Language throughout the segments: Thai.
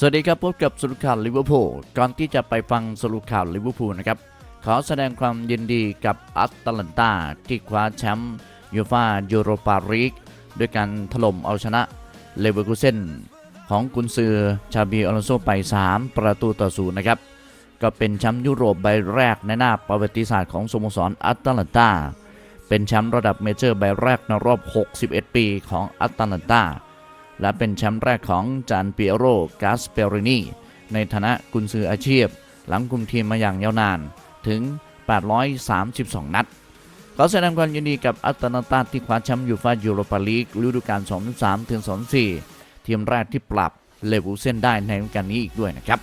สวัสดีครับพบกับสรุปข่าวลิเวอร์พูลก่อนที่จะไปฟังสรุปข่าวลิเวอร์พูลนะครับ ขอแสดงความยินดีกับอัตแลนตาที่คว้าแชมป์ยูฟายูโรปาลีกด้วยการถล่มเอาชนะเลเวอร์คูเซนของกุนซือชาบีอลอนโซไป 3 ประตูต่อศูนย์นะครับ ก็เป็นแชมป์ยุโรปใบแรกในหน้าประวัติศาสตร์ของสโมสรอัตแลนตาเป็นแชมป์ระดับเมเจอร์ใบแรกในรอบ 61 ปีของอัตแลนตา และเป็นแชมป์แรกของจานเปียโรกาสเปรินีในฐานะกุนซืออาชีพ หลังคุมทีมมาอย่างยาวนานถึง 832 นัดขอแสดงความยินดีกับอัตแลนตาที่คว้าแชมป์ยูฟายูโรปาลีกฤดูกาล 2003 ถึง 2004 ทีมแรกที่ปรับเลเวอร์เซนได้ในฤดูกาลนี้อีกด้วยนะครับ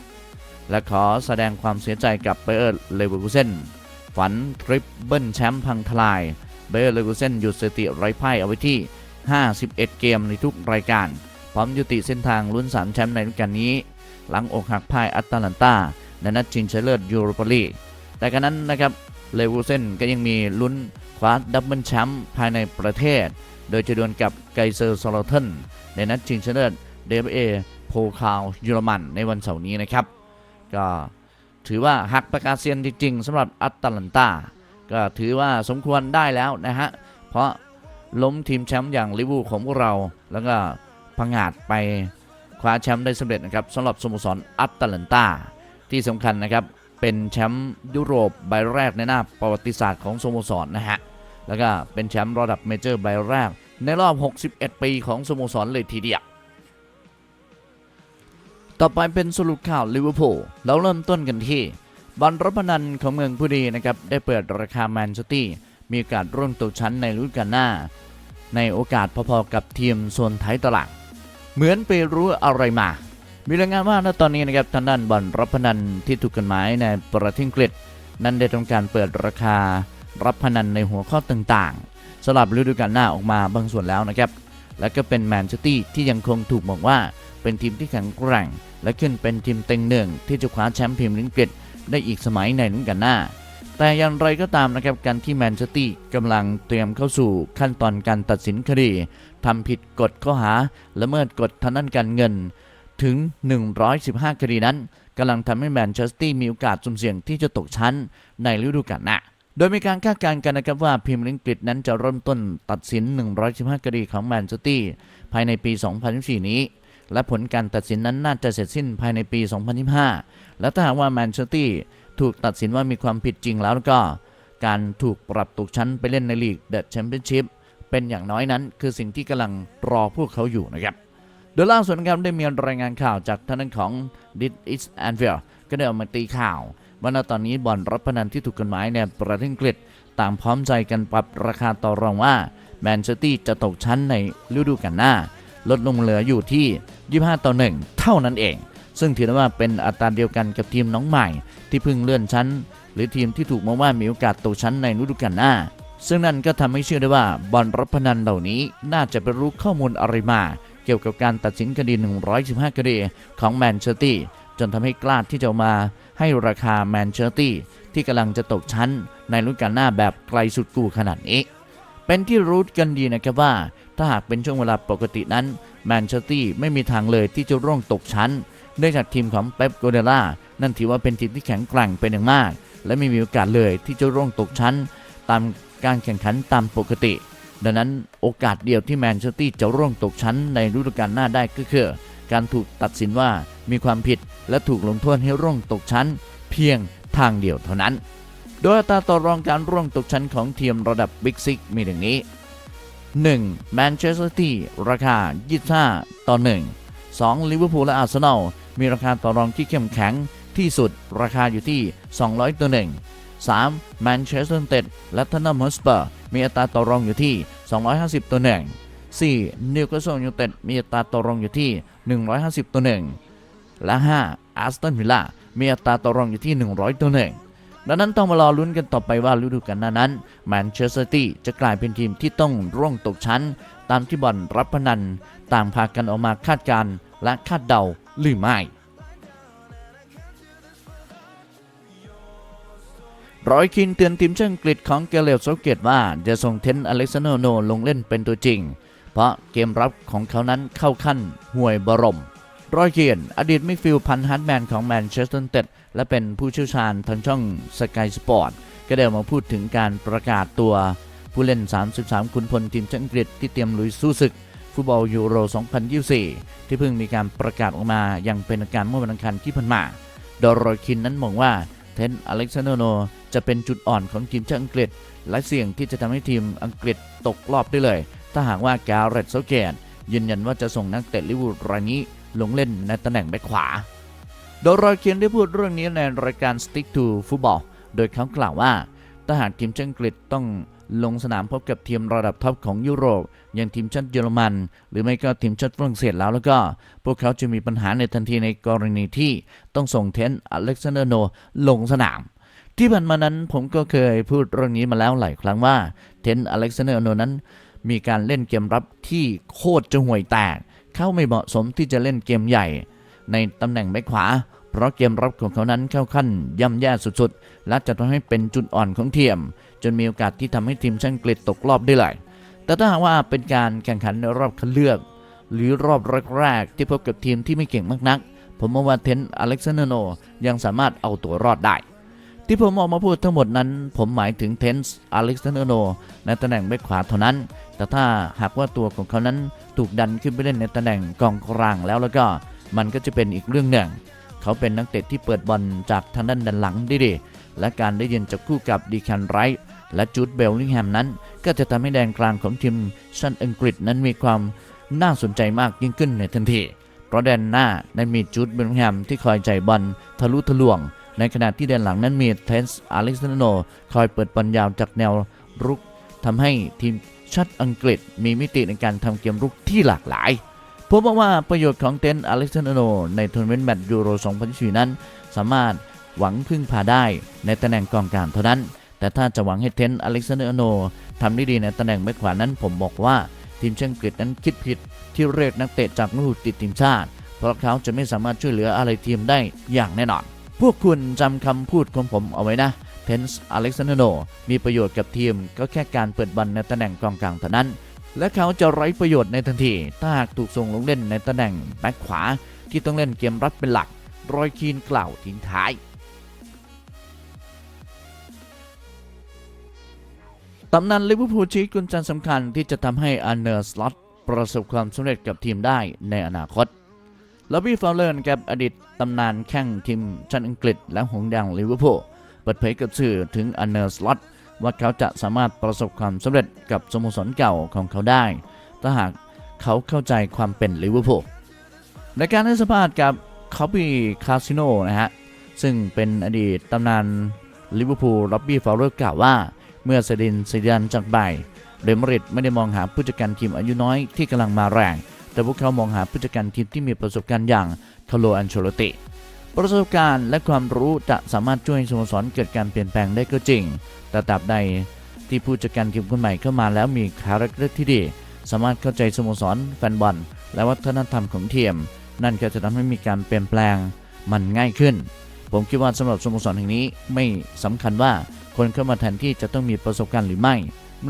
และขอแสดงความเสียใจกับเบเออร์เลเวอร์เซนฝันทริปเบิลแชมป์พังทลาย เบเออร์เลเวอร์เซนหยุดสถิติไร้พ่ายเอาไว้ที่ 51 เกมในทุกรายการ พร้อมยุติเส้นทางลุ้นสามแชมป์ในฤดูกาลนี้ หลังอกหักพ่ายอัตแลนตาในนัดชิงชนะเลิศยูโรปาลีกแต่กันนั้นนะครับเลเวอเซนก็ยังมีลุ้นคว้าดับเบิลแชมป์ภายในประเทศ โดยจะดวลกับไกเซอร์ซอลเทนในนัดชิงชนะเลิศเดฟเอโพคาวเยอรมันในวันเสาร์นี้นะครับ ก็ถือว่าหักประกาศเซียนจริงๆสำหรับอัตแลนตาก็ถือว่าสมควรได้แล้วนะฮะ เพราะ ล้มทีมแชมป์อย่างลิเวอร์พูลของพวกเรา แล้วก็พังอาจไปคว้าแชมป์ได้สำเร็จนะครับสำหรับสโมสรอัตแลนตาที่สำคัญนะครับเป็นแชมป์ยุโรปใบแรกในหน้าประวัติศาสตร์ของสโมสรนะฮะแล้วก็เป็นแชมป์ระดับเมเจอร์ใบแรก ในรอบ 61 ปีของสโมสรเลยทีเดียวต่อไปเป็นสรุปข่าวลิเวอร์พูลเราเริ่มต้นกันที่บอลรบพนันของเมืองผู้ดีนะครับได้เปิดราคาแมนซิตี้ มีโอกาสร่วงตกชั้นในฤดูกาลหน้า ในโอกาสพอๆกับทีมโซนท้ายตารางเหมือนไปรู้อะไรมา มีรายงานว่าณตอนนี้นะครับทางด้านบอลรับพนันที่ถูกกฎหมายในประเทศอังกฤษ นั้นได้ทำการเปิดราคารับพนันในหัวข้อต่างๆสำหรับฤดูกาลหน้าออกมาบางส่วนแล้วนะครับ และก็เป็นแมนซิตี้ที่ยังคงถูกมองว่าเป็นทีมที่แข็งแกร่ง และขึ้นเป็นทีมเต็งหนึ่งที่จะคว้าแชมป์พรีเมียร์ลีกอังกฤษได้อีกสมัยในฤดูกาลหน้า แต่อย่างไรก็ตามนะครับการที่แมนซิตี้กำลังเตรียมเข้าสู่ขั้นตอนการตัดสินคดีทำผิดกฎข้อหาละเมิดกฎทางด้านการเงิน ถึง 115 คดีนั้นกำลังทำให้แมนเชสเตอร์มีโอกาสสุ่มเสี่ยงที่จะตกชั้นในฤดูกาลหน้าโดยมีการคาดการณ์กันนะครับว่าพรีเมียร์ลีกอังกฤษนั้นจะเริ่มต้นตัดสิน 115 คดีของแมนเชสเตอร์ภายในปี 2024 นี้ และผลการตัดสินนั้นน่าจะเสร็จสิ้นภายในปี 2025 และถ้าหากว่าแมนเชสเตอร์ ถูกตัดสินว่ามีความผิดจริงแล้วก็ การถูกปรับตกชั้นไปเล่นในลีกเดอะแชมเปี้ยนชิพเป็นอย่างน้อยนั้น คือสิ่งที่กำลังรอพวกเขาอยู่นะครับโดยล่าสุดนะครับได้มีรายงานข่าวจากทางด้านของ d i t is a n v i l ก็ได้ออกมาตีข่าวว่าณตอนนี้บ่อนรับพนันที่ถูกกฎหมายในประเทศอังกฤษต่างพร้อมใจกันปรับราคาต่อรองว่าแมนเชสเตอร์จะตกชั้นในฤดูกาลหน้า ลดลงเหลืออยู่ที่ 25 ต่อ 1 เท่านั้นเอง ซึ่งถือได้ว่าเป็นอัตราเดียวกันกับทีมน้องใหม่ ที่เพิ่งเลื่อนชั้น หรือทีมที่ถูกมองว่ามีโอกาสตกชั้นในฤดูกาลหน้า ซึ่งนั่นก็ทำให้เชื่อได้ว่าบอลรับพนันเหล่านี้น่าจะไปรู้ข้อมูลอะไรมา เกี่ยวกับการตัดสินคดี 115 คดีของแมนเชสเตอร์จนทำให้กล้าที่จะมาให้ราคาแมนเชสเตอร์ที่กำลังจะตกชั้นในฤดูกาลหน้าแบบไกลสุดกูขนาดนี้เป็นที่รู้กันดีนะครับว่า ถ้าหากเป็นช่วงเวลาปกตินั้นแมนเชสเตอร์ไม่มีทางเลยที่จะร่วงตกชั้น เนื่องจากทีมของเป๊ปโกเดล่านั่นถือว่าเป็นทีมที่แข็งแกร่งเป็นอย่างมาก และไม่มีโอกาสเลยที่จะร่วงตกชั้น ตามการแข่งขันตามปกติ ดังนั้นโอกาสเดียวที่แมนเชสเตอร์จะร่วงตกชั้นในฤดูกาลหน้าได้ก็คือ การถูกตัดสินว่ามีความผิดและถูกลงโทษให้ร่วงตกชั้น เพียงทางเดียวเท่านั้น โดยอัตราต่อรองการร่วงตกชั้นของทีมระดับบิ๊กซิกมีดังนี้ 1. แมนเชสเตอร์ตี้ราคา 25 ต่อ 1 2. ลิเวอร์พูลและอาร์เซนอล มีราคาต่อรองที่เข้มแข็งที่สุดราคาอยู่ที่ 200ต่อ1 3. แมนเชสเตอร์ยูไนเต็ดและทนนัมฮอสเปอร์มีอัตราต่อรองอยู่ที่ 250ต่อ1 4. นิวคาสเซิลยูไนเต็ดมีอัตราต่อรองอยู่ที่ 150ต่อ1และ 5. อาร์สตันวิลล่ามีอัตราต่อรองอยู่ที่ 100ต่อ1ดังนั้นต้องมารอลุ้นกันต่อไปว่าฤดูกาลหน้านั้นแมนเชสเตอร์ตี้จะกลายเป็นทีมที่ต้องร่วงตกชั้น ตามที่บอลรับพนัน ต่างพากันออกมาคาดการณ์และคาดเดา หรือไม่ รอยคินเตือนทีมชาติอังกฤษของเกเรลโซเกตว่าจะส่งเทนอเล็กซานโดโนลงเล่นเป็นตัวจริง เพราะเกมรับของเขานั้นเข้าขั้นห่วยบรมรอยเกียนอดีตมิดฟิลด์พันฮาร์ดแมนของแมนเชสเตอร์เต็ดและเป็นผู้เชี่ยวชาญทางช่องสกายสปอร์ตก็ได้มาพูดถึงการประกาศตัวผู้เล่น 33ขุนพลทีมชาติอังกฤษที่เตรียมลุยสู้ศึก ฟุตบอลยูโร 2024 ที่เพิ่งมีการประกาศออกมาอย่างเป็นทางการเมื่อวันอังคารที่ผ่านมาดยรอยคินนั้นมองว่าเทนอเล็กซานโดโนจะเป็นจุดอ่อนของทีมชาติอังกฤษ และเสี่ยงที่จะทำให้ทีมอังกฤษตกรอบได้เลย ถ้าหากว่าการเรตโซเกตยืนยันว่าจะส่งนักเตะลิเวอร์พูลรายนี้ลงเล่นในตำแหน่งแบ็คขวา โดยรอยเคียนได้พูดเรื่องนี้ในรายการ Stick to Football โดยเขากล่าวว่าถ้าหากทีมชาติอังกฤษต้อง ลงสนามพบกับทีมระดับท็อปของยุโรป อย่างทีมชาติเยอรมัน หรือไม่ก็ทีมชาติฝรั่งเศสแล้วแล้วก็ พวกเขาจะมีปัญหาในทันทีในกรณีที่ต้องส่งเทนอเล็กซานเดอร์โนลงสนามที่ผ่านมานั้นผมก็เคยพูดเรื่องนี้มาแล้วหลายครั้งว่าเทนอเล็กซานเดอร์โนนั้น มีการเล่นเกมรับที่โคตรจะห่วยแตก เข้าไม่เหมาะสมที่จะเล่นเกมใหญ่ ในตำแหน่งแบ็คขวา เพราะเกมรับของเขานั้นเข้าขั้นย่ำแย่สุดๆ และจะทำให้เป็นจุดอ่อนของทีม จนมีโอกาสที่ทำให้ทีมชาติอังกฤษตกรอบได้เลยแต่ถ้าหากว่าเป็นการแข่งขันในรอบคัดเลือก หรือรอบแรกๆที่พบกับทีมที่ไม่เก่งมากนัก ผมมองว่าเทนอเล็กซานเดอร์โนยังสามารถเอาตัวรอดได้ ที่ผมออกมาพูดทั้งหมดนั้น ผมหมายถึงเทนส์อเล็กซานเดอร์โนในตำแหน่งแบ็คขวาเท่านั้น แต่ถ้าหากว่าตัวของเขานั้นถูกดันขึ้นไปเล่นในตำแหน่งกองกลางแล้วแล้วก็มันก็จะเป็นอีกเรื่องหนึ่ง เขาเป็นนักเตะที่เปิดบอลจากทางด้านด้านหลังได้ดีและการได้ยืนจับคู่กับดีแคนไรท์ และจูดเบลลิงแฮมนั้น ก็จะทำให้แดนกลางของทีมชาติอังกฤษนั้นมีความน่าสนใจมากยิ่งขึ้นในทันที เพราะแดนหน้านั้นมีจูดเบลลิงแฮมที่คอยใจบอลทะลุทะลวง ในขณะที่แดนหลังนั้นมีเทนส์อเล็กซานโนคอยเปิดบอลยาวจากแนวรุกทำให้ทีมชาติอังกฤษมีมิติในการทำเกมรุกที่หลากหลายผมบว่าประโยชน์ของเทนอเล็กซานโนในทัวร์นาเมนต์แมตช์ยูโร 2024 นั้น สามารถหวังพึ่งพาได้ในตำแหน่งกองกลางเท่านั้น แต่ถ้าจะหวังให้เทนอเล็กซานเดอร์โนทำได้ดีในตำแหน่งแบ็คขวานั้นผมบอกว่าทีมเชาติงกฤษนั้นคิดผิดที่เรียกนักเตะจากลูติดทีมชาติ เพราะเขาจะไม่สามารถช่วยเหลืออะไรทีมได้อย่างแน่นอน พวกคุณจำคำพูดของผมเอาไว้นะเทนส์อเล็กซานเดอร์โนมีประโยชน์กับทีมก็แค่การเปิดบอลในตำแหน่งกองกลางเท่านั้น และเขาจะไร้ประโยชน์ในทันทีถ้าหากถูกส่งลงเล่นในตำแหน่งแบ็คขวาที่ต้องเล่นเกมรับเป็นหลักรอยคีนกล่าวทิ้งท้าย ตำนานลิเวอร์พูลชี้กุญแจสำคัญที่จะทำให้อันเนอร์สล็อตประสบความสำเร็จกับทีมได้ในอนาคตลอบบี้ฟาวเลอร์กับอดีตตำนานแข่งทีมชาติอังกฤษและหงส์แดงลิเวอร์พูลเปิดเผยกับสื่อถึงอันเนอร์สล็อตว่าเขาจะสามารถประสบความสำเร็จกับสโมสรเก่าของเขาได้ ถ้าหากเขาเข้าใจความเป็นลิเวอร์พูลในการให้สัมภาษณ์กับคอปปี้คาสิโนนะฮะซึ่งเป็นอดีตตำนานลิเวอร์พูลล็อบบี้ฟาวเลอร์กล่าวว่า เมื่อเซดินซิดันจากไปเรอัลมาดริดไม่ได้มองหาผู้จัดการทีมอายุน้อยที่กำลังมาแรง แต่พวกเขามองหาผู้จัดการทีมที่มีประสบการณ์อย่างคาร์โลอันเชโลติ ประสบการณ์และความรู้จะสามารถช่วยสโมสรเกิดการเปลี่ยนแปลงได้ก็จริง แต่ตราบใดที่ผู้จัดการทีมคนใหม่เข้ามาแล้วมีคาแรคเตอร์ที่ดี สามารถเข้าใจสโมสรแฟนบอลและวัฒนธรรมของทีมนั่นก็จะทำให้มีการเปลี่ยนแปลงมันง่ายขึ้น ผมคิดว่าสำหรับสโมสรแห่งนี้ไม่สำคัญว่า คนเข้ามาแทนที่จะต้องมีประสบการณ์หรือไม่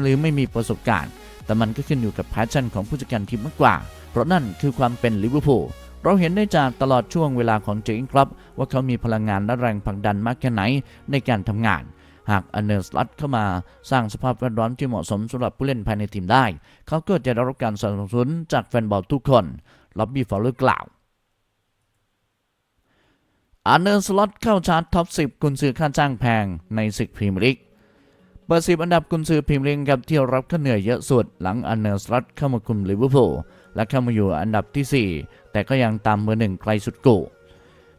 หรือไม่มีประสบการณ์ แต่มันก็ขึ้นอยู่กับแพชชั่นของผู้จัดการทีมมากกว่า เพราะนั่นคือความเป็นลิเวอร์พูลเราเห็นได้จากตลอดช่วงเวลาของเจงครับ ว่าเขามีพลังงานและแรงผลักดันมากแค่ไหนในการทำงานหากอันเนอร์สลัดเข้ามาสร้างสภาพแวดล้อมที่เหมาะสมสำหรับผู้เล่นภายในทีมได้ เขาก็จะได้รับการสนับสนุนจากแฟนบอลทุกคน ล็อบบี้ฟอลเลอร์กล่าว อันเนอร์สล็อตเข้าชาร์ตท็อป 10 กุนซือค่าจ้างแพงในศึกพรีเมียร์ลีกเปิดสิบอันดับกุนซือพรีเมียร์ลีกครับที่รับค่าเหนื่อยเยอะสุด หลังอันเนอร์สล็อตเข้ามาคุมลิเวอร์พูลและเข้ามาอยู่อันดับที่ 4 แต่ก็ยังตามเบอร์หนึ่งไกลสุดกู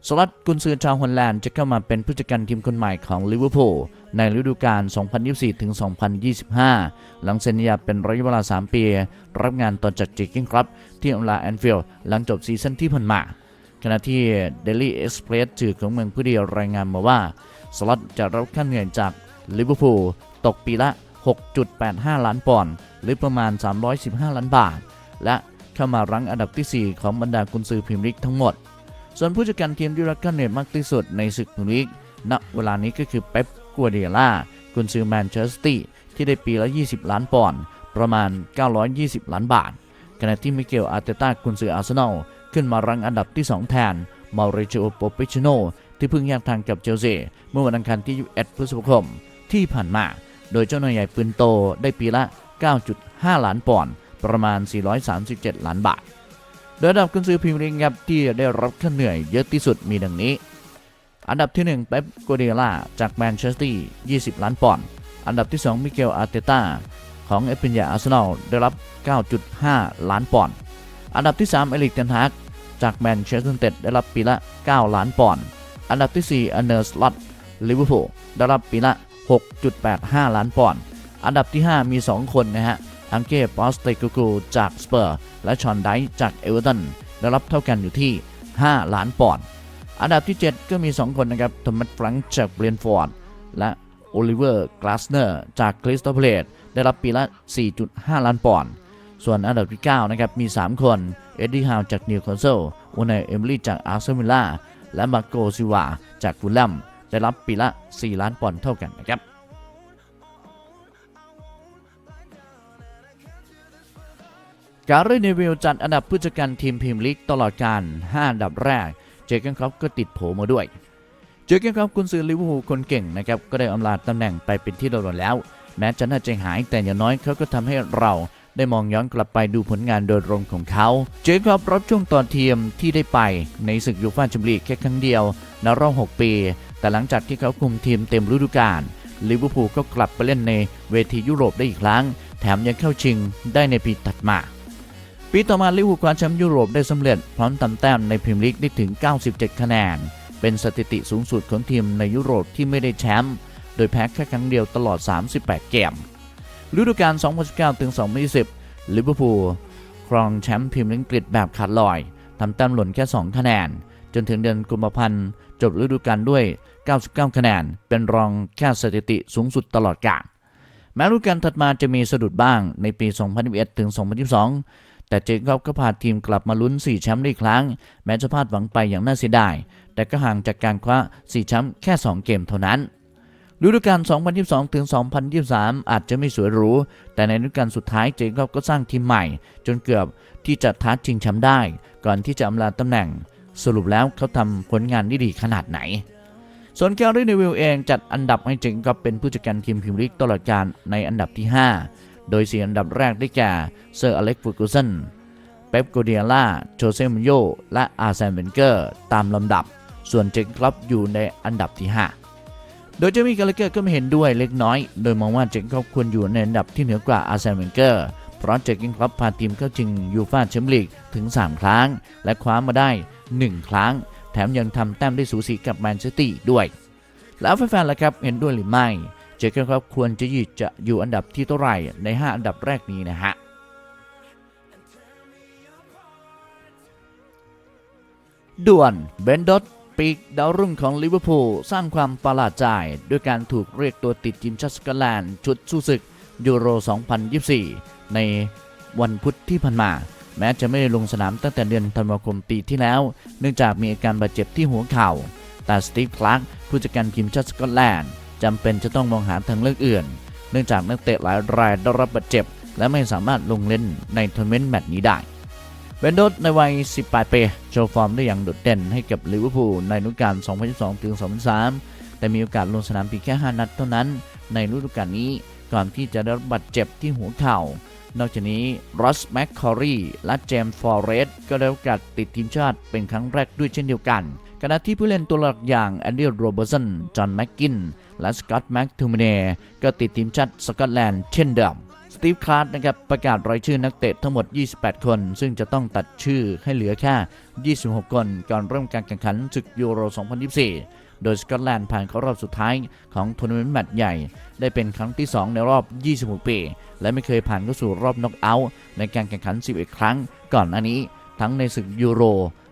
สล็อตกุนซือชาวฮอลแลนด์จะเข้ามาเป็นผู้จัดการทีมคนใหม่ของลิเวอร์พูลในฤดูกาล 2024-2025 หลังเซ็นสัญญาเป็นระยะเวลา 3 ปี รับงานต่อจากจิกกิ้งครับที่อลาแอนฟิลด์หลังจบซีซั่นที่ผ่านมา ขณะที่ Daily Express สื่อของเมืองผู้เดียรายงานมาว่า สล็อตจะรับค่าเหนื่อยจากลิเวอร์พูลตกปีละ 6.85 ล้านปอนด์หรือประมาณ 315 ล้านบาท และเข้ามารั้งอันดับทีสี่ 4 ของบรรดากุนซือพรีเมียร์ลีกทั้งหมด ส่วนผู้จัดการทีมที่รับค่าเหนื่อยมากที่สุดในศึกพรีเมียร์ลีกณเวลานี้ก็คือเป๊ปกัวเดียล่ากุนซือแมนเชสเตอร์ที่ได้ปีละ 20 ล้านปอนด์ประมาณ 920 ล้านบาทขณะที่มิเกลอาร์เตต้ากุนซืออาร์เซนอล ขึ้นมารั้งอันดับที่ 2 แทนมาริจิโอโปเปชิโนที่เพิ่งแยกทางกับเชลซีเมื่อวันอังคารที่ 21 พฤษภาคม ที่ผ่านมา โดยเจ้าหน่วยใหญ่ปืนโตได้ปีละ 9.5 ล้านปอนด์ประมาณ 437 ล้านบาท โดยอันดับกุนซือพรีเมียร์ลีกครับที่ได้รับค่าเหนื่อยเยอะที่สุดมีดังนี้ อันดับที่1เป๊ปโกเดล่าจากแมนเชสเตอร์20 ล้านปอนด์อันดับที่ 2 มิเกลอาร์เตต้าของเอสเปนยาอาร์เซนอลได้รับ 9.5 ล้านปอนด์ อันดับที่ 3 เอลิกเทนฮาก จากแมนเชสเตอร์ยูไนเต็ดได้รับปีละ 9 ล้านปอนด์ อันดับที่ 4 อันเดอร์สล็อตลิเวอร์พูลได้รับปีละ 6.85 ล้านปอนด์ อันดับที่ 5 มี 2 คนนะฮะอังเก้ปอสเตกูกูจากสเปอร์ และชอนไดจากเอเวอร์ตันได้รับเท่ากันอยู่ที่ 5 ล้านปอนด์ อันดับที่ 7 ก็มี 2 คนนะครับโทมัสฟรังจากเบรนฟอร์ดและโอลิเวอร์กลาสเนอร์จากคริสตัลเพลตได้รับปีละ 4.5 ล้านปอนด์ ส่วนอันดับที่ 9 นะครับ มี 3 คน เอ็ดดี้ฮาวจากนิวคาสเซิลโอนายเอมิลี่จากอาร์เซนอลและมาโกซิวาจากฟูลแลมได้รับปีละ 4 ล้านปอนด์เท่ากันนะครับการเรเนวิลจัดอันดับผู้จัดการทีมพรีเมียร์ลีกตลอดการ 5 อันดับแรก เจเกนครอปก็ติดโผมาด้วย เจอเกนครับกุนซือลิเวอร์พูลคนเก่งนะครับ ก็ได้อำลาตำแหน่งไปเป็นที่เรียบร้อยแล้ว แม้จะน่าใจหายแต่อย่างน้อยเขาก็ทำให้เรา ได้มองย้อนกลับไปดูผลงานโดยรวมของเขา เจคครับรับช่วงต่อทีมที่ได้ไปในศึกยูฟ่าแชมเปี้ยนลีกแค่ครั้งเดียวในรอบ 6 ปี แต่หลังจากที่เขาคุมทีมเต็มฤดูกาลลิเวอร์พูลก็กลับไปเล่นในเวทียุโรปได้อีกครั้ง แถมยังเข้าชิงได้ในปีถัดมา ปีต่อมาลิเวอร์พูลคว้าแชมป์ยุโรปได้สำเร็จพร้อมทำแต้มในพรีเมียร์ลีกได้ถึง 97 คะแนน เป็นสถิติสูงสุดของทีมในยุโรปที่ไม่ได้แชมป์โดยแพ้แค่ครั้งเดียวตลอด 38 เกม ฤดูกาล 2019ถึง2020 ลิเวอร์พูลครองแชมป์พรีเมียร์ลีกอังกฤษแบบขาดลอยทำแต้มหล่นแค่ 2 คะแนน จนถึงเดือนกุมภาพันธ์ จบฤดูกาลด้วย 99 คะแนน เป็นรองแค่สถิติสูงสุดตลอดกาลแม้ฤดูกาลถัดมาจะมีสะดุดบ้างในปี 2021ถึง2022 แต่เจคอบก็พาทีมกลับมาลุ้น 4 แชมป์ได้อีกครั้ง แม้จะพลาดหวังไปอย่างน่าเสียดาย แต่ก็ห่างจากการคว้า 4 แชมป์แค่ 2 เกมเท่านั้น ฤดูกาล 2022 ถึง 2023 อาจจะไม่สวยหรู แต่ในฤดูกาลสุดท้ายเจคอบก็สร้างทีมใหม่ จนเกือบที่จะท้าชิงแชมป์ได้ ก่อนที่จะอำลาตำแหน่ง สรุปแล้วเขาทำผลงานได้ดีขนาดไหน ส่วนแกรี่เนวิลเองจัดอันดับให้เจคอบเป็นผู้จัดการทีมพรีเมียร์ลีกตลอดการในอันดับที่ 5 โดยสี่อันดับแรกได้แก่เซอร์อเล็กซ์ฟูกูสันเป๊ปโกเดียล่าโจเซมิโยและอาร์เซนเวนเกอร์ตามลำดับ ส่วนเจคครับอยู่ในอันดับที่ 5 โดยเจมี่กาลเกอร์ก็ไม่เห็นด้วยเล็กน้อย โดยมองว่าเจคครับควรอยู่ในอันดับที่เหนือกว่าอาร์เซนเวนเกอร์ เพราะเจคครับพาทีมเข้าชิงยูฟ่าแชมเปี้ยนลีกถึง 3 ครั้ง และคว้ามาได้ 1 ครั้ง แถมยังทำแต้มได้สูสีกับแมนเชสเตอร์ด้วย แล้วแฟนๆล่ะครับเห็นด้วยหรือไม่ เจคครับควรจะยืดจะอยู่อันดับที่เท่าไหร่ใน 5 อันดับแรกนี้นะฮะด่วนเบนดอต ปีกดาวรุ่งของลิเวอร์พูลสร้างความประหลาดใจด้วยการถูกเรียกตัวติดทีมชาติสกอตแลนด์ชุดสู้ศึกยูโร 2024 ในวันพุธที่ผ่านมา แม้จะไม่ได้ลงสนามตั้งแต่เดือนธันวาคมปีที่แล้ว เนื่องจากมีอาการบาดเจ็บที่หัวเข่า แต่สตีฟคลาร์กผู้จัดการทีมชาติสกอตแลนด์จำเป็นจะต้องมองหาทางเลือกอื่น เนื่องจากนักเตะหลายรายได้รับบาดเจ็บ และไม่สามารถลงเล่นในทัวร์นาเมนต์แมตช์นี้ได้ เบนโดสในวัย 18 ปี โชว์ฟอร์มได้อย่างโดดเด่นให้กับลิเวอร์พูลในฤดูกาล 2022ถึง2023แต่มีโอกาสลงสนามเพียงแค่ 5 นัดเท่านั้นในฤดูกาลนี้ ก่อนที่จะได้รับบาดเจ็บที่หัวเข่า นอกจากนี้รอสแมคคอรีและเจมส์ฟอร์เรสก็ได้โอกาสติดทีมชาติเป็นครั้งแรกด้วยเช่นเดียวกัน ขณะที่ผู้เล่นตัวหลักอย่างแอนดี้โรเบอร์สัน จอห์นแม็กกิน และสกอตต์แม็กทูมิเน่ก็ติดทีมชาติสกอตแลนด์เช่นเดิม สตีฟคลาร์ดนะครับประกาศรายชื่อนักเตะทั้งหมด 28 คน ซึ่งจะต้องตัดชื่อให้เหลือแค่ 26 คน ก่อนเริ่มการแข่งขันศึกยูโร 2024 โดยสกอตแลนด์ผ่านเข้ารอบสุดท้ายของทัวร์นาเมนต์แมตช์ใหญ่ ได้เป็นครั้งที่ 2 ในรอบ 26 ปี และไม่เคยผ่านเข้าสู่รอบน็อกเอาท์ในการแข่งขัน 11 ครั้ง ก่อนหน้านี้ ทั้งในศึกยูโร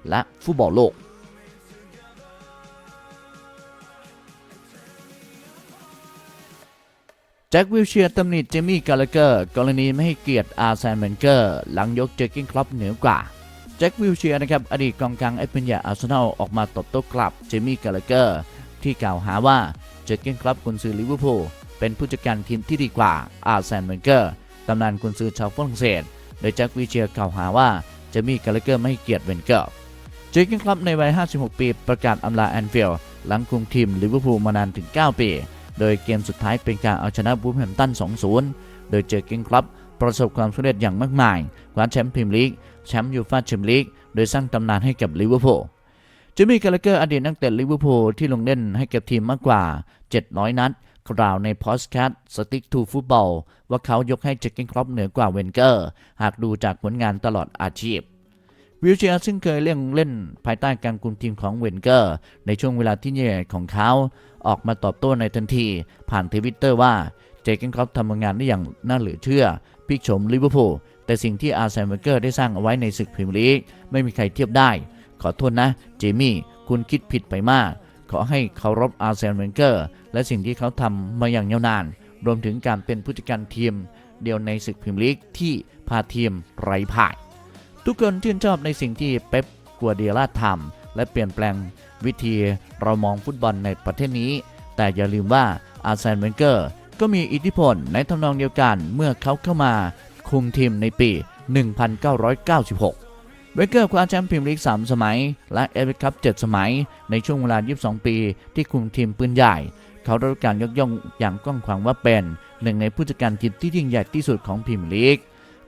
และฟุตบอลโลก จ็ควิลเชียร์ตำหนิเจมี่กาลเกอร์ กรณีไม่ให้เกียรติอาร์แซนเวนเกอร์ หลังยกเจอกินคลับเหนือกว่า แจ็ควิลเชียร์นะครับ อดีตกองกลางเอสเปนยาอาร์เซนอลออกมาตอบโต้กลับเจมี่กาลเกอร์ ที่กล่าวหาว่าเจอกินคลับกุนซือลิเวอร์พูลเป็นผู้จัดการทีมที่ดีกว่าอาร์แซนเวนเกอร์ตำนานกุนซือชาวฝรั่งเศส โดยแจ็ควิลเชียร์กล่าวหาว่าเจมี่กาลเกอร์ไม่ให้เกียรติเวนเกอร์ เจอร์เกนคลับในวัย 56 ปี ประกาศอำลาแอนฟิลด์หลังคุมทีมลิเวอร์พูลมานานถึง 9 ปี โดยเกมสุดท้ายเป็นการเอาชนะบูฟแฮมตัน 2-0 โดยเจอร์เกนคลับประสบความสำเร็จอย่างมากมายคว้าแชมป์พรีเมียร์ลีก แชมป์ยูฟ่าแชมเปี้ยนลีก โดยสร้างตำนานให้กับลิเวอร์พูลเจมี่กาลเกอร์อดีตนักเตะลิเวอร์พูลที่ลงเล่นให้กับทีมมากกว่า 700 นัด กล่าวในพอสแคสต์สติ๊กทูฟุตบอลว่าเขายกให้เจคเกนครอปเหนือกว่าเวนเกอร์ หากดูจากผลงานตลอดอาชีพ วิลเชียร์ซึ่งเคยเล่นเล่นภายใต้การคุมทีมของเวนเกอร์ ในช่วงเวลาที่แย่ของเขา ออกมาตอบโต้ในทันที ผ่านทวิตเตอร์ว่าเจคเกนครอปทำงานได้อย่างน่าเหลือเชื่อพิกโฉมลิเวอร์พูลแต่สิ่งที่อาร์เซนเวนเกอร์ได้สร้างเอาไว้ในศึกพรีเมียร์ลีกไม่มีใครเทียบได้ ขอโทษนะเจมี่คุณคิดผิดไปมาก ขอให้เคารพอาร์เซนเวนเกอร์ และสิ่งที่เขาทำมาอย่างยาวนาน รวมถึงการเป็นผู้จัดการทีม เดียวในศึกพรีเมียร์ลีกที่พาทีมไร้พ่าย ทุกคนชื่นชอบในสิ่งที่เป๊ปกัวเดียล่าทำและเปลี่ยนแปลงวิธีเรามองฟุตบอลในประเทศนี้ แต่อย่าลืมว่าอาร์เซนเวนเกอร์ก็มีอิทธิพลในทำนองเดียวกันเมื่อเขาเข้ามาคุมทีมในปี 1996 เวนเกอร์คว้าแชมป์พรีเมียร์ลีก 3 สมัย และเอฟเอคัพ 7 สมัย ในช่วงเวลา 22 ปีที่คุมทีมปืนใหญ่ เขาได้รับการยกย่องอย่างกว้างขวางว่าเป็น หนึ่งในผู้จัดการทีมที่ยิ่งใหญ่ที่สุดของพรีเมียร์ลีก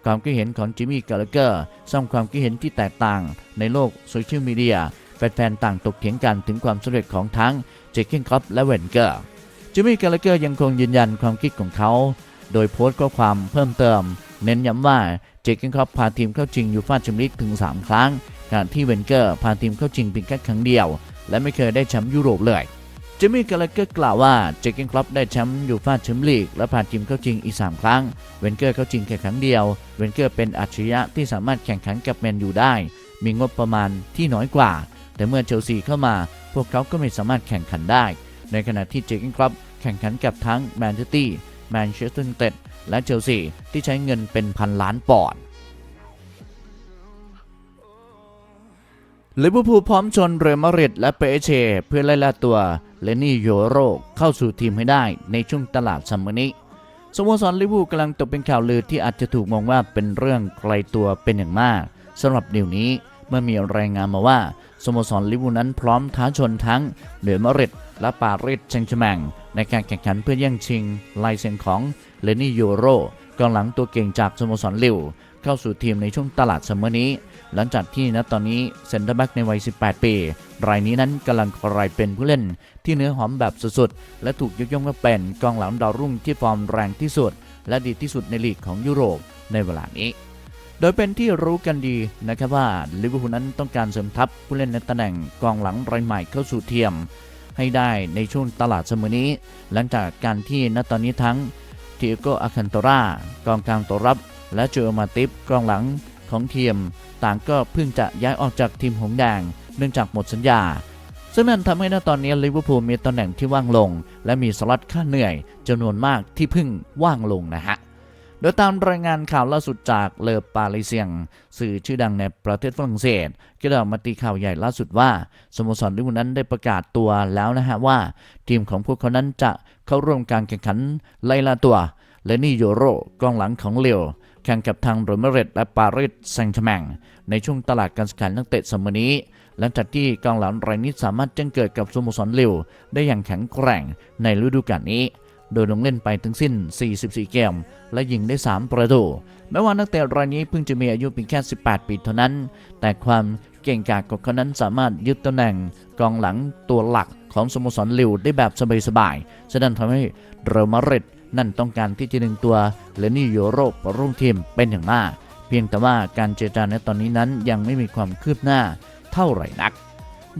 ความคิดเห็นของจิมมี่กาลเกอร์สร้างความคิดเห็นที่แตกต่างในโลกโซเชียลมีเดียแฟนๆต่างตกเถียงกันถึงความสำเร็จของทั้งเจคเกนครอปและเวนเกอร์จิมมี่กาลเกอร์ยังคงยืนยันความคิดของเขา โดยโพสต์ข้อความเพิ่มเติม เน้นย้ำว่าเจคเกนครอปพาทีมเข้าชิงยูฟ่าแชมเปี้ยนลีกถึง 3 ครั้งขณะที่เวนเกอร์พาทีมเข้าชิงเพียงแค่ครั้งเดียว และไม่เคยได้แชมป์ยุโรปเลย จมี่กาลเกอร์กล่าวว่าเจคเกนครอปได้แชมป์ยูฟ่าแชมปี้ยนลีก และพาทีมเข้าชิงอีก 3 ครั้ง เวนเกอร์เข้าชิงแค่ครั้งเดียว เวนเกอร์เป็นอัจฉริยะที่สามารถแข่งขันกับแมนยูได้ มีงบประมาณที่น้อยกว่า แต่เมื่อเชลซีเข้ามา พวกเขาก็ไม่สามารถแข่งขันได้ ในขณะที่เจคเกนครอปแข่งขันกับทั้งแมนเชสเตอร์แมนเชสเตอร์ยูไนเต็ดและเชลซีที่ใช้เงินเป็นพันล้านปอนด์ลิเวอร์พูลพร้อมชนเรอัลมาดริดและเปเชเพื่อไล่ล่าตัว เลนี่โยโรเข้าสู่ทีมให้ได้ในช่วงตลาดซัมเมอร์นี้สโมสรลิเวอร์พูลกำลังตกเป็นข่าวลือที่อาจจะถูกมองว่าเป็นเรื่องไกลตัวเป็นอย่างมากสำหรับเดี๋ยวนี้เมื่อมีรายงานมาว่าสโมสรลิเวอร์พูลนั้นพร้อมท้าชนทั้งเรอัลมาริดและปารีสแซงต์แชร์แมงในการแข่งขันเพื่อแย่งชิงลายเซ็นของเลนี่โยโรกองหลังตัวเก่งจากสโมสรลิว เข้าสู่ทีมในช่วงตลาดซัมเมอร์นี้ หลังจากที่ณตอนนี้เซนเตอร์แบ็กในวัย 18 ปี รายนี้นั้นกำลังกลายเป็นผู้เล่น ที่เนื้อหอมแบบสุดๆ และถูกยกย่องว่าเป็นกองหลังดาวรุ่งที่ฟอร์มแรงที่สุด และดีที่สุดในลีกของยุโรปในเวลานี้โดยเป็นที่รู้กันดีนะครับว่าลิเวอร์พูลนั้นต้องการเสริมทัพผู้เล่นในตำแหน่งกองหลังรายใหม่เข้าสู่ทีมให้ได้ในช่วงตลาดเสมอนี้ หลังจากการที่ณตอนนี้ทั้งเทียโกอาคันโตรากองกลางตัวรับ และโจมาติฟกองหลังของทีม ต่างก็เพิ่งจะย้ายออกจากทีมหงแดงเนื่องจากหมดสัญญา ซึ่งมันทำให้ณตอนนี้ลิเวอร์พูลมีตำแหน่งที่ว่างลง และมีสล็อตค่าเหนื่อยจำนวนมากที่เพิ่งว่างลงนะฮะโดยตามรายงานข่าวล่าสุดจากเลอปาลิเซียง สื่อชื่อดังในประเทศฝรั่งเศสก็ได้มาตีข่าวใหญ่ล่าสุดว่าสโมสรลิเวอร์พูลนั้นได้ประกาศตัวแล้วนะฮะว่า ทีมของพวกเขานั้นจะเข้าร่วมการแข่งขันไล่ล่าตัว และนี่โยโรกองหลังของเลว แข่งกับทางโรเมเรตและปารีสแซงต์แชร์แมงในช่วงตลาดการซื้อขายนักเตะสมัยนี้หลังจากที่กองหลังรายนี้สามารถแจ้งเกิดกับสโมสรลิวได้อย่างแข็งแกร่งในฤดูกาลนี้ โดยลงเล่นไปทั้งสิ้น 44 เกม และยิงได้ 3 ประตู แม้ว่านักเตะรายนี้เพิ่งจะมีอายุเพียงแค่ 18 ปีเท่านั้น แต่ความเก่งกาจของเขานั้นสามารถยึดตำแหน่งกองหลังตัวหลักของสโมสรลิวได้แบบสบายๆฉะนั้นทำให้เรอัลมาดริด นั่นต้องการที่จะดึงตัวเลนี่โยโรปร่วมทีมเป็นอย่างมาก เพียงแต่ว่าการเจรจาในตอนนี้นั้นยังไม่มีความคืบหน้าเท่าไหร่นัก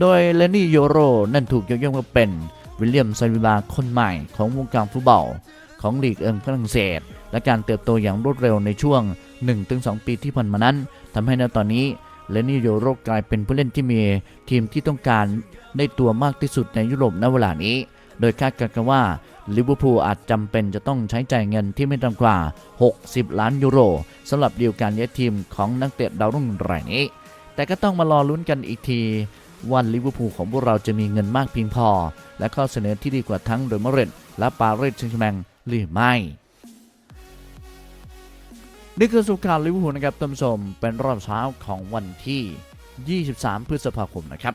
โดยเลนี่โยโรนั่นถูกยกย่องว่าเป็นวิลเลียมซาวิลาคนใหม่ของวงการฟุตบอลของลีกเอิงฝรั่งเศส และการเติบโตอย่างรวดเร็วในช่วง 1-2 ปีที่ผ่านมานั้นทำให้ในตอนนี้เลนี่โยโรกลายเป็นผู้เล่นที่มีทีมที่ต้องการได้ตัวมากที่สุดในยุโรปณเวลานี้ โดยคาดการณ์กันว่าลิเวอร์พูลอาจจำเป็นจะต้องใช้จ่ายเงินที่ไม่ต่ำกว่า 60 ล้านยูโรสำหรับดีลการย้ายทีมของนักเตะดาวรุ่งรายนี้ แต่ก็ต้องมารอลุ้นกันอีกทีว่าลิเวอร์พูลของพวกเราจะมีเงินมากเพียงพอ และข้อเสนอที่ดีกว่าทั้งเรอัลมาดริดและปารีสแซงต์แชร์แมงหรือไม่นี่คือสุขข่าวลิเวอร์พูลนะครับท่านผู้ชมเป็นรอบเช้าของวันที่ 23 พฤษภาคมนะครับ